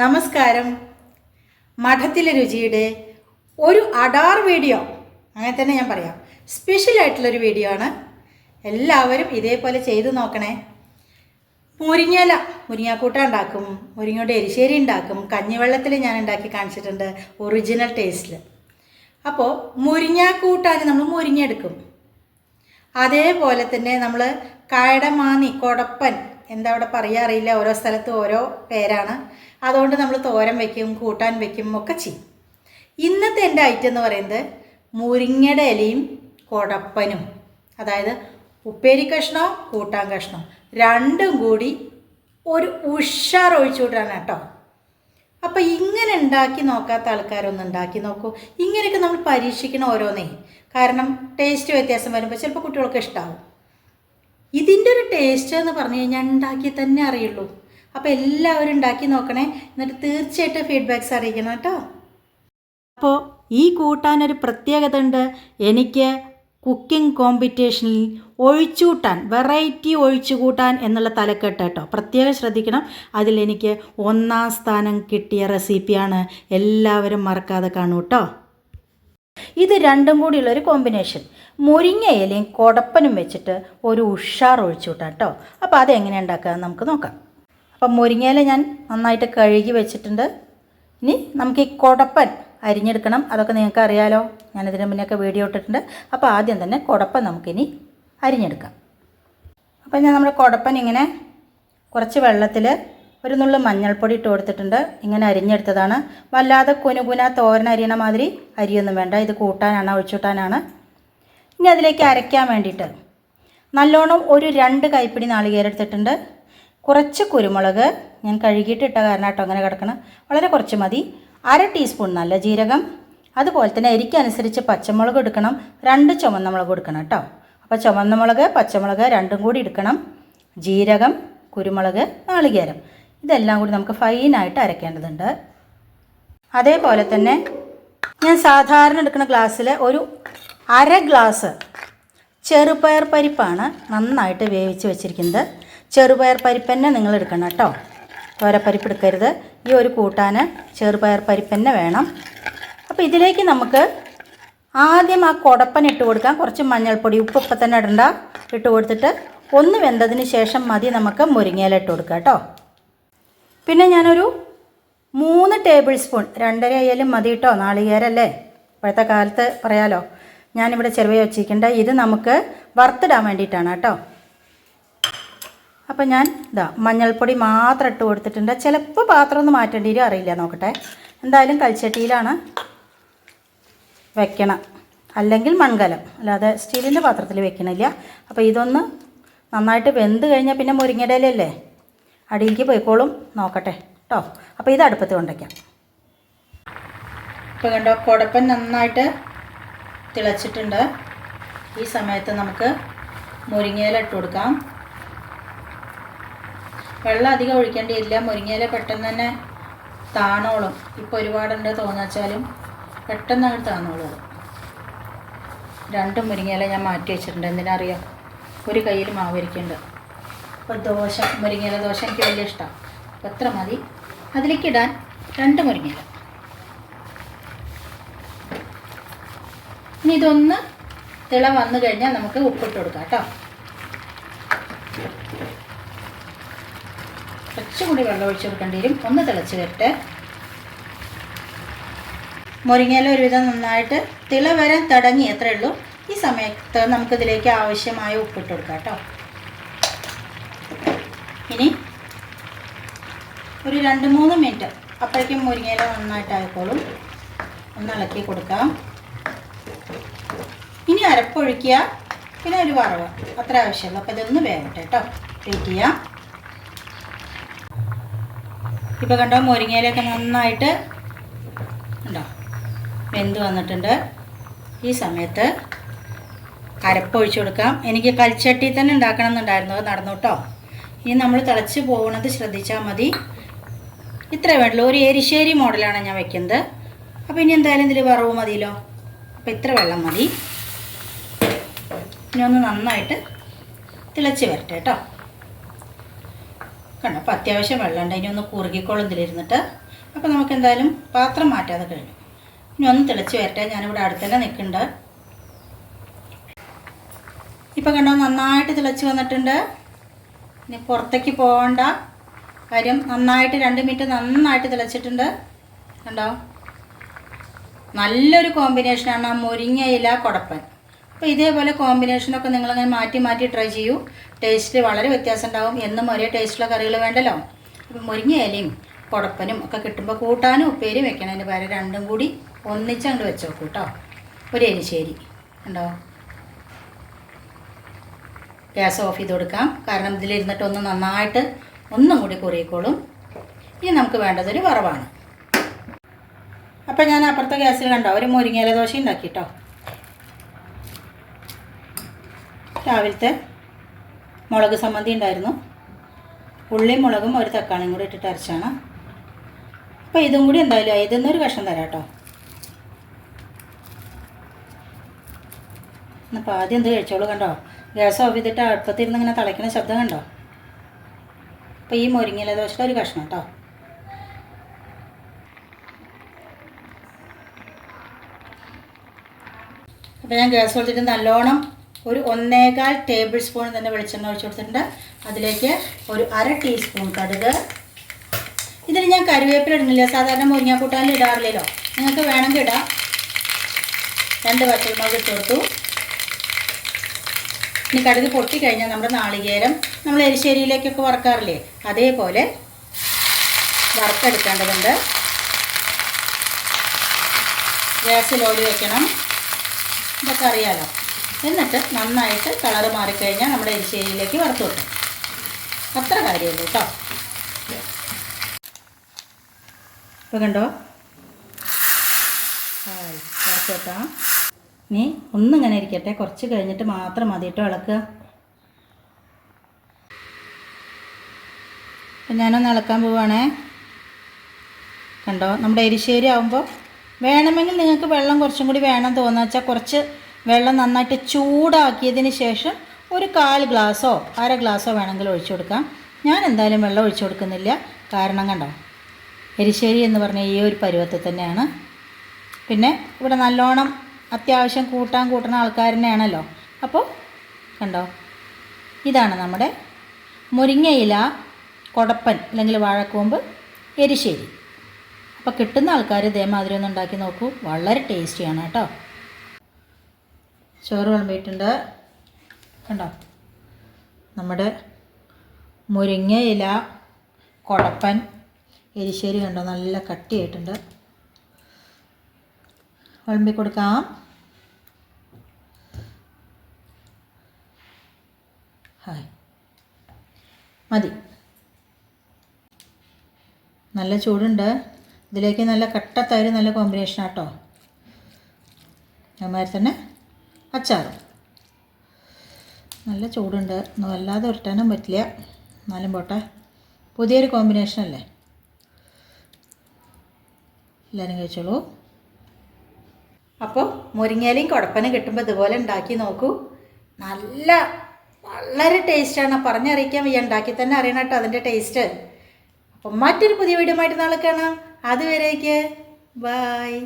നമസ്കാരം. മഠത്തിലെ രുചിയുടെ ഒരു അടാർ വീഡിയോ. അങ്ങനെ തന്നെ ഞാൻ പറയാം. സ്പെഷ്യൽ ആയിട്ടുള്ളൊരു വീഡിയോ ആണ്. എല്ലാവരും ഇതേപോലെ ചെയ്തു നോക്കണേ. മുരിങ്ങയില മുരിങ്ങാക്കൂട്ട ഉണ്ടാക്കും മുരിങ്ങയുടെ എരിശ്ശേരി ഉണ്ടാക്കും കഞ്ഞിവെള്ളത്തിൽ ഞാൻ ഉണ്ടാക്കി കാണിച്ചിട്ടുണ്ട് ഒറിജിനൽ ടേസ്റ്റിൽ അപ്പോൾ മുരിങ്ങാക്കൂട്ടാൻ നമ്മൾ മുരിങ്ങ എടുക്കും. അതേപോലെ തന്നെ നമ്മൾ കായടമാന്നി കൊടപ്പൻ എന്താ അവിടെ പറയാ അറിയില്ല. ഓരോ സ്ഥലത്ത് ഓരോ പേരാണ്. അതുകൊണ്ട് നമ്മൾ തോരൻ വെക്കും കൂട്ടാൻ വെക്കും ഒക്കെ ചെയ്യും. ഇന്നത്തെ എന്റെ ഐറ്റം എന്ന് പറയുന്നത് മുരിങ്ങയുടെ ഇലയും കൊടപ്പനും. അതായത് ഉപ്പേരി കഷ്ണോ കൂട്ടാൻ കഷ്ണോ രണ്ടും കൂടി ഒരു ഉഷാർ ഒഴിച്ചു ഒഴിച്ചുവിടാണ് കേട്ടോ. അപ്പോൾ ഇങ്ങനെ ഉണ്ടാക്കി നോക്കാത്ത ആൾക്കാരൊന്ന് ഉണ്ടാക്കി നോക്കൂ. ഇങ്ങനെയൊക്കെ നമ്മൾ പരീക്ഷിക്കണം ഓരോന്നേ. കാരണം ടേസ്റ്റ് വ്യത്യാസം വരുമ്പോൾ ചിലപ്പോൾ കുട്ടികൾക്ക് ഇഷ്ടമാവും ഇതിന്റെ ഒരു ടേസ്റ്റ് എന്ന് പറഞ്ഞു കഴിഞ്ഞാൽ ഉണ്ടാക്കി തന്നെ അറിയുള്ളൂ. അപ്പോൾ എല്ലാവരും ഉണ്ടാക്കി നോക്കണേ. എന്നിട്ട് തീർച്ചയായിട്ടും ഫീഡ്ബാക്ക്സ് അറിയിക്കണം കേട്ടോ. അപ്പോൾ ഈ കൂട്ടാനൊരു പ്രത്യേകത ഉണ്ട്. എനിക്ക് കുക്കിംഗ് കോമ്പറ്റീഷനിൽ ഒഴിച്ചുകൂട്ടാൻ വെറൈറ്റി ഒഴിച്ചുകൂട്ടാൻ എന്നുള്ള തലക്കെട്ട് കേട്ടോ. പ്രത്യേകം ശ്രദ്ധിക്കണം. അതിലെനിക്ക് ഒന്നാം സ്ഥാനം കിട്ടിയ റെസിപ്പിയാണ് എല്ലാവരും മറക്കാതെ കാണൂ കേട്ടോ. ഇത് രണ്ടും കൂടിയുള്ള ഒരു കോമ്പിനേഷൻ മുരിങ്ങ ഇലയും കൊടപ്പനും വെച്ചിട്ട് ഒരു ഉഷാർ ഒഴിച്ചു വിട്ടാം കേട്ടോ അപ്പോൾ അതെങ്ങനെ ഉണ്ടാക്കുക നമുക്ക് നോക്കാം. അപ്പം മുരിങ്ങ ഇല ഞാൻ നന്നായിട്ട് കഴുകി വെച്ചിട്ടുണ്ട്. ഇനി നമുക്ക് ഈ കൊടപ്പൻ അരിഞ്ഞെടുക്കണം. അതൊക്കെ നിങ്ങൾക്ക് അറിയാലോ. ഞാനിതിന് മുന്നേയൊക്കെ വീഡിയോ ഇട്ടിട്ടുണ്ട്. അപ്പോൾ ആദ്യം തന്നെ കുടപ്പൻ നമുക്കിനി അരിഞ്ഞെടുക്കാം. അപ്പം ഞാൻ നമ്മുടെ കുടപ്പൻ ഇങ്ങനെ കുറച്ച് വെള്ളത്തിൽ ഒരു നുള്ളു മഞ്ഞൾപ്പൊടി ഇട്ട് കൊടുത്തിട്ടുണ്ട്. ഇങ്ങനെ അരിഞ്ഞെടുത്തതാണ്. വല്ലാതെ കുനുകുന തോരൻ അരിയണ മാതിരി അരിയൊന്നും വേണ്ട. ഇത് കൂട്ടാനാണ് ഒഴിച്ചുകൂട്ടാനാണ് ഇനി അതിലേക്ക് അരയ്ക്കാൻ വേണ്ടിയിട്ട് നല്ലോണം ഒരു രണ്ട് കൈപ്പിടി നാളികേരം എടുത്തിട്ടുണ്ട്. കുറച്ച് കുരുമുളക് ഞാൻ കഴുകിയിട്ട് ഇട്ട കാരണം കേട്ടോ അങ്ങനെ കിടക്കണം. വളരെ കുറച്ച് മതി. അര ടീസ്പൂൺ നല്ല ജീരകം. അതുപോലെ തന്നെ എരിക്കനുസരിച്ച് പച്ചമുളക് എടുക്കണം. രണ്ട് ചുമന്ന മുളക് എടുക്കണം കേട്ടോ. അപ്പോൾ ചുമന്ന മുളക് പച്ചമുളക് രണ്ടും കൂടി എടുക്കണം. ജീരകം കുരുമുളക് നാളികേരം. ഇതെല്ലാം കൂടി നമുക്ക് ഫൈനായിട്ട് അരക്കേണ്ടതുണ്ട്. അതേപോലെ തന്നെ ഞാൻ സാധാരണ എടുക്കുന്ന ഗ്ലാസ്സിൽ ഒരു അര ഗ്ലാസ് ചെറുപയർ പരിപ്പാണ് നന്നായിട്ട് വേവിച്ച് വെച്ചിരിക്കുന്നത്. ചെറുപയർ പരിപ്പ് തന്നെ നിങ്ങൾ എടുക്കണം കേട്ടോ. തോരപ്പരിപ്പ് എടുക്കരുത്. ഈ ഒരു കൂട്ടാൻ ചെറുപയർ പരിപ്പ് തന്നെ വേണം. അപ്പോൾ ഇതിലേക്ക് നമുക്ക് ആദ്യം ആ കുടപ്പൻ ഇട്ട് കൊടുക്കാം. കുറച്ച് മഞ്ഞൾപ്പൊടി ഉപ്പ് ഇപ്പം തന്നെ ഇടണ്ട. ഇട്ട് കൊടുത്തിട്ട് ഒന്ന് വെന്തതിന് ശേഷം മതി നമുക്ക് മുരിങ്ങയില ഇട്ട് കൊടുക്കാം കേട്ടോ. പിന്നെ ഞാനൊരു മൂന്ന് ടേബിൾ സ്പൂൺ രണ്ടര ആയാലും മതി കേട്ടോ നാളികേരല്ലേ? ഇപ്പോഴത്തെ കാലത്ത് പറയാലോ. ഞാനിവിടെ ചെറുവ വെച്ചിരിക്കേണ്ട. ഇത് നമുക്ക് വറുത്തിടാൻ വേണ്ടിയിട്ടാണ് കേട്ടോ. അപ്പം ഞാൻ ഇതാ മഞ്ഞൾപ്പൊടി മാത്രം ഇട്ട് കൊടുത്തിട്ടുണ്ട്. ചിലപ്പോൾ പാത്രം ഒന്ന് മാറ്റേണ്ടി വരും അറിയില്ല. നോക്കട്ടെ. എന്തായാലും കൽച്ചട്ടിയിലാണ് വെക്കണം. അല്ലെങ്കിൽ മൺകലം. അല്ലാതെ സ്റ്റീലിന്റെ പാത്രത്തിൽ വെക്കണില്ല. അപ്പോൾ ഇതൊന്ന് നന്നായിട്ട് വെന്ത് കഴിഞ്ഞാൽ പിന്നെ മുരിങ്ങടയിലല്ലേ? അടിയിലേക്ക് പോയിക്കോളും. നോക്കട്ടെ കേട്ടോ അപ്പോൾ ഇത് അടുപ്പത്ത് കൊണ്ടയ്ക്കാം ഇപ്പോൾ കണ്ടോ കുടപ്പൻ നന്നായിട്ട് തിളച്ചിട്ടുണ്ട്. ഈ സമയത്ത് നമുക്ക് മുരിങ്ങയില ഇട്ട് കൊടുക്കാം. വെള്ളം അധികം ഒഴിക്കേണ്ടിയില്ല. മുരിങ്ങയില പെട്ടെന്ന് തന്നെ താണോളും. ഇപ്പോൾ ഒരുപാടുണ്ട് തോന്നുവച്ചാലും പെട്ടെന്ന് അങ്ങ് താന്നോളും അത്. രണ്ട് മുരിങ്ങയില ഞാൻ മാറ്റി വെച്ചിട്ടുണ്ട്. എന്തിനാ അറിയാം? ഒരു കയ്യിൽ മാവ് അപ്പോൾ ദോശ മുരിങ്ങയില ദോശ എനിക്ക് വലിയ ഇഷ്ടമാണ് എത്ര മതി? അതിലേക്ക് ഇടാൻ രണ്ട് മുരിങ്ങയില. ഇനി ഇതൊന്ന് തിള വന്നു കഴിഞ്ഞാൽ നമുക്ക് ഉപ്പിട്ട് കൊടുക്കാം കേട്ടോ. കുറച്ചുകൂടി വെള്ളം ഒഴിച്ച് കൊടുക്കേണ്ടി വരും. ഒന്ന് തിളച്ച് വരട്ടെ. മുരിങ്ങയില ഒരുവിധം നന്നായിട്ട് തിള വരാൻ തടങ്ങി. എത്രയുള്ളൂ ഈ സമയത്ത് നമുക്കിതിലേക്ക് ആവശ്യമായ ഉപ്പിട്ട് കൊടുക്കാം കേട്ടോ. ഇനി ഒരു രണ്ട് മൂന്ന് മിനിറ്റ്. അപ്പോഴേക്കും മുരിങ്ങയില നന്നായിട്ട് ആയിക്കോളും ഒന്ന് ഇളക്കി കൊടുക്കാം. ഇനി അരപ്പൊഴിക്കുക. പിന്നെ ഒരു വറവ്. അത്ര ആവശ്യമുള്ളൂ. അപ്പോൾ ഇതൊന്ന് വേവട്ടെ കേട്ടോ. വെയിറ്റ് ചെയ്യാം. ഇപ്പോൾ കണ്ടോ മുരിങ്ങയിലൊക്കെ നന്നായിട്ട് ഉണ്ടോ? വെന്ത് വന്നിട്ടുണ്ട്. ഈ സമയത്ത് അരപ്പൊഴിച്ചു കൊടുക്കാം. എനിക്ക് കൽച്ചട്ടി തന്നെ ഉണ്ടാക്കണം എന്നുണ്ടായിരുന്നു അത് നടന്നു കേട്ടോ. ഇനി നമ്മൾ തിളച്ച് പോകുന്നത് ശ്രദ്ധിച്ചാൽ മതി. ഇത്രേ വേണ്ടുള്ളൂ. ഒരു എരിശ്ശേരി മോഡലാണ് ഞാൻ വെക്കുന്നത്. അപ്പോൾ ഇനി എന്തായാലും ഇതിൽ വറവ് മതിയല്ലോ? അപ്പോൾ ഇത്ര വെള്ളം മതി. ഇനി ഒന്ന് നന്നായിട്ട് തിളച്ച് വരട്ടെ കേട്ടോ. കണ്ടോ? അപ്പോൾ അത്യാവശ്യം വെള്ളമുണ്ട്. ഇനി ഒന്ന് കുറുകിക്കോളും ഇതിലിരുന്നിട്ട്. അപ്പോൾ നമുക്ക് എന്തായാലും പാത്രം മാറ്റാതെ കഴിഞ്ഞു. ഇനി ഒന്ന് തിളച്ച് വരട്ടെ. ഞാനിവിടെ അടുത്തന്നെ നിൽക്കുന്നുണ്ട്. ഇപ്പോൾ കണ്ടോ? നന്നായിട്ട് തിളച്ച് വന്നിട്ടുണ്ട്. ഇനി പുറത്തേക്ക് പോകണ്ട. കാര്യം നന്നായിട്ട് രണ്ട് മിനിറ്റ് നന്നായിട്ട് തിളച്ചിട്ടുണ്ട്. കണ്ടോ? നല്ലൊരു കോമ്പിനേഷനാണ് ആ ഇല, കുടപ്പൻ. അപ്പോൾ ഇതേപോലെ കോമ്പിനേഷനൊക്കെ നിങ്ങളങ്ങനെ മാറ്റി മാറ്റി ട്രൈ ചെയ്യൂ. ടേസ്റ്റ് വളരെ വ്യത്യാസം ഉണ്ടാവും എന്നും ഒരേ ടേസ്റ്റുള്ള കറികൾ വേണ്ടല്ലോ. അപ്പോൾ മുരിങ്ങയിലയും കുടപ്പനും ഒക്കെ കിട്ടുമ്പോൾ കൂട്ടാനും ഉപ്പേരും വെക്കണതിന് പകരം രണ്ടും കൂടി ഒന്നിച്ചങ്ങോട്ട് വെച്ചോ കേട്ടോ ഒരു എരിശ്ശേരി ഉണ്ടോ ഗ്യാസ് ഓഫ് ചെയ്ത് കൊടുക്കാം. കാരണം ഇതിലിരുന്നിട്ട് ഒന്ന് നന്നായിട്ട് ഒന്നും കൂടി കുറിയിക്കോളും ഇനി നമുക്ക് വേണ്ടതൊരു വറവാണ്. അപ്പം ഞാൻ അപ്പുറത്തെ ഗ്യാസിൽ കണ്ടോ ഒരു മുരിങ്ങയില ദോശ ഉണ്ടാക്കി കേട്ടോ രാവിലത്തെ മുളക് സമ്മതി ഉണ്ടായിരുന്നു. ഉള്ളി മുളകും ഒരു തക്കാളിയും കൂടി ഇട്ടിട്ട് അരച്ചാണ്. അപ്പോൾ ഇതും കൂടി എന്തായാലും ഇതിൽ ഒരു കഷ്ണം തരാം കേട്ടോ. എന്നപ്പോൾ ആദ്യം എന്ത് കഴിച്ചോളൂ കണ്ടോ? ഗ്യാസ് ഓഫ് അടുപ്പത്തിരുന്ന് ഇങ്ങനെ തിളയ്ക്കുന്ന ശബ്ദം കണ്ടോ? അപ്പോൾ ഈ മുരിങ്ങയില ദോശ ഒരു കഷ്ണം കേട്ടോ അപ്പോൾ ഞാൻ ഗ്യാസ് കൊടുത്തിട്ട് നല്ലോണം ഒരു ഒന്നേകാൽ ടേബിൾ സ്പൂൺ തന്നെ വെളിച്ചെണ്ണ ഒഴിച്ചു കൊടുത്തിട്ടുണ്ട്. അതിലേക്ക് ഒരു അര ടീസ്പൂൺ കടുക്. ഇതിൽ ഞാൻ കരുവേപ്പില ഇടുന്നില്ല. സാധാരണ മുരിങ്ങാക്കൂട്ടാനിൽ ഇടാറില്ലല്ലോ. നിങ്ങൾക്ക് വേണമെങ്കിൽ ഇടാം. രണ്ട് പച്ചമുളക് ഇട്ട് കൊടുത്തു. ഇനി കടുക് പൊട്ടിക്കഴിഞ്ഞാൽ നമ്മുടെ നാളികേരം നമ്മൾ എരിശ്ശേരിയിലേക്കൊക്കെ വറക്കാറില്ലേ? അതേപോലെ വറുത്തെടുക്കേണ്ടതുണ്ട്. ഗ്യാസിൽ ഓടി വയ്ക്കണം ഇതൊക്കെ അറിയാലോ. എന്നിട്ട് നന്നായിട്ട് കളറ് മാറിക്കഴിഞ്ഞാൽ നമ്മുടെ എരിശ്ശേരിയിലേക്ക് വറുത്ത് വെക്കും. അത്ര കാര്യമുള്ളൂ കേട്ടോ. ഇപ്പോൾ കണ്ടോ? വറുത്ത് വെക്കാം. ഇനി ഒന്നിങ്ങനെ ഇരിക്കട്ടെ. കുറച്ച് കഴിഞ്ഞിട്ട് മാത്രം മതി കേട്ടോ ഇളക്കുക അപ്പം ഞാനൊന്ന് ഇളക്കാൻ പോവുകയാണേ കണ്ടോ? നമ്മുടെ എരിശ്ശേരി ആകുമ്പോൾ വേണമെങ്കിൽ നിങ്ങൾക്ക് വെള്ളം കുറച്ചും കൂടി വേണം തോന്നുക വെച്ചാൽ കുറച്ച് വെള്ളം നന്നായിട്ട് ചൂടാക്കിയതിന് ശേഷം ഒരു കാൽ ഗ്ലാസ്സോ അര ഗ്ലാസ്സോ വേണമെങ്കിൽ ഒഴിച്ചു കൊടുക്കാം. ഞാൻ എന്തായാലും വെള്ളം ഒഴിച്ചു കൊടുക്കുന്നില്ല. കാരണം കണ്ടോ? എരിശ്ശേരി എന്ന് പറഞ്ഞാൽ ഈ ഒരു പരുവത്തിൽ തന്നെയാണ്. പിന്നെ ഇവിടെ നല്ലോണം അത്യാവശ്യം കൂട്ടാൻ കൂട്ടുന്ന ആൾക്കാർ തന്നെയാണല്ലോ. അപ്പോൾ കണ്ടോ? ഇതാണ് നമ്മുടെ മുരിങ്ങയില കൊടപ്പൻ അല്ലെങ്കിൽ വാഴക്കൂമ്പ് എരിശ്ശേരി. അപ്പോൾ കിട്ടുന്ന ആൾക്കാർ ഇതേമാതിരി ഒന്ന് ഉണ്ടാക്കി നോക്കൂ. വളരെ ടേസ്റ്റിയാണ് കേട്ടോ. ചോറ് വിളമ്പിയിട്ടുണ്ട്. കണ്ടോ? നമ്മുടെ മുരിങ്ങയില കൊടപ്പൻ എരിശ്ശേരി കണ്ടോ? നല്ല കട്ടിയായിട്ടുണ്ട്. വിളമ്പി കൊടുക്കാം. ഹായ്. മതി. നല്ല ചൂടുണ്ട്. ഇതിലേക്ക് നല്ല കട്ട തൈര് നല്ല കോമ്പിനേഷൻ ആട്ടോ. അതുമാതിരി തന്നെ അച്ചാറും. നല്ല ചൂടുണ്ട്. ഒന്നും വല്ലാതെ ഉരുട്ടാനും പറ്റില്ല. എന്നാലും പോട്ടെ. പുതിയൊരു കോമ്പിനേഷൻ അല്ലേ? എല്ലാവരും കഴിച്ചോളൂ. അപ്പോൾ മുരിങ്ങയിലയും കുഴപ്പനും കിട്ടുമ്പോൾ ഇതുപോലെ ഉണ്ടാക്കി നോക്കൂ. നല്ല വളരെ ടേസ്റ്റാണ് പറഞ്ഞറിയിക്കാൻ വയ്യ. ഉണ്ടാക്കി തന്നെ അറിയണം കേട്ടോ അതിന്റെ ടേസ്റ്റ് അപ്പം മറ്റൊരു പുതിയ വീഡിയോ ആയിട്ട് നാളെ കാണാം. അതുവരേക്ക് ബായ്